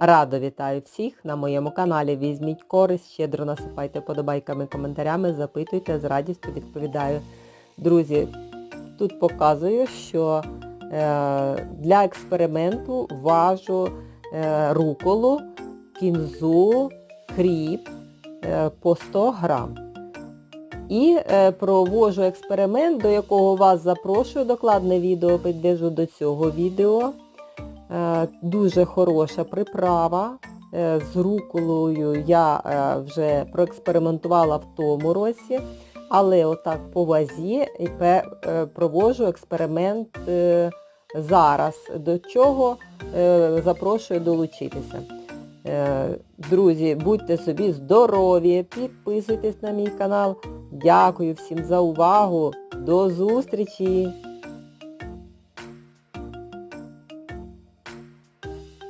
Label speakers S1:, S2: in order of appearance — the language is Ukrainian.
S1: Радо вітаю всіх на моєму каналі. Візьміть користь, щедро насипайте подобайками, коментарями, запитуйте, з радістю відповідаю. Друзі, тут показую, що е, для експерименту важу е, руколу, кінзу, хріб е, по 100 грам. І проводжу експеримент, до якого вас запрошую. Докладне відео підв'яжу до цього відео. Е, дуже хороша приправа. Е, з руколою я е, вже проекспериментувала в тому році, але отак по вазі проводжу експеримент зараз, до чого запрошую долучитися. Друзі, будьте собі здорові, підписуйтесь на мій канал. Дякую всім за увагу. До зустрічі!